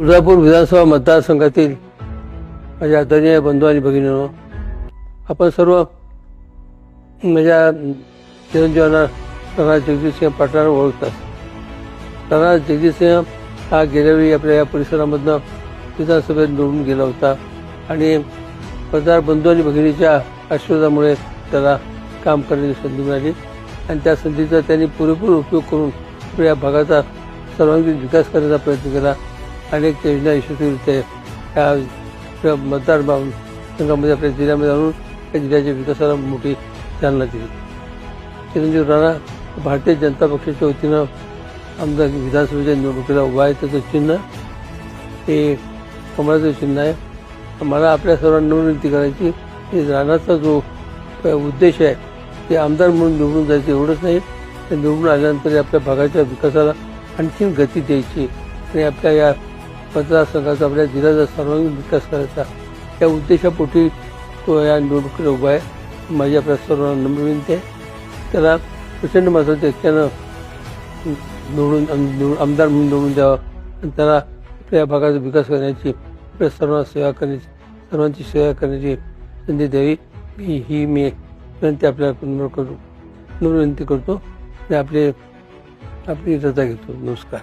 तुळजापूर विधानसभा मतदारसंघातील माझ्या आदरणीय बंधू आणि भगिनींनो आपण सर्व माझ्या चिरंजीवांना राणा जगजितसिंह पाटलांना ओळखतात. राणा जगजितसिंह हा गेल्यावेळी आपल्या या परिसरामधनं विधानसभेत निवडून गेला होता आणि मतदार बंधू आणि भगिनीच्या आशीर्वादामुळे त्याला काम करण्याची संधी मिळाली आणि त्या संधीचा त्यांनी पुरेपूर उपयोग करून आपल्या या भागाचा सर्वांगीण विकास करण्याचा प्रयत्न केला. अनेक योजना यशस्वीरित्या या या मतदार भाव संघामध्ये आपल्या जिल्ह्यामध्ये आणून या जिल्ह्याच्या विकासाला मोठी चालना दिली. चिरंजीव राणा भारतीय जनता पक्षाच्या वतीनं आमदार विधानसभेच्या निवडणुकीला उभा आहे. त्याचं चिन्ह हे कमळाचं चिन्ह आहे. मला आपल्या सर्वांना विनंती करायची की राणाचा जो उद्देश आहे ते आमदार म्हणून निवडून जायचं एवढंच नाही. तर निवडून आल्यानंतर आपल्या भागाच्या विकासाला आणखीन गती द्यायची आणि आपल्या या मतदारसंघाचा आपल्या म्हणजे जिल्ह्याचा सर्वांगीण विकास करायचा. या उद्देशापोटी तो या निवडणुकीला उभा आहे. माझी आपल्या सर्वांना नम्र विनंती आहे. त्याला प्रचंड मताच्या एकट्यानं निवडून निवडून आमदार म्हणून निवडून द्यावं. आणि त्याला आपल्या भागाचा विकास करण्याची आपल्या सर्वांना सेवा करण्याची सर्वांची सेवा करण्याची संधी द्यावी. मी ही मी विनंती आपल्याला करू नम्र विनंती करतो. आणि आपले आपली रजा घेतो. नमस्कार.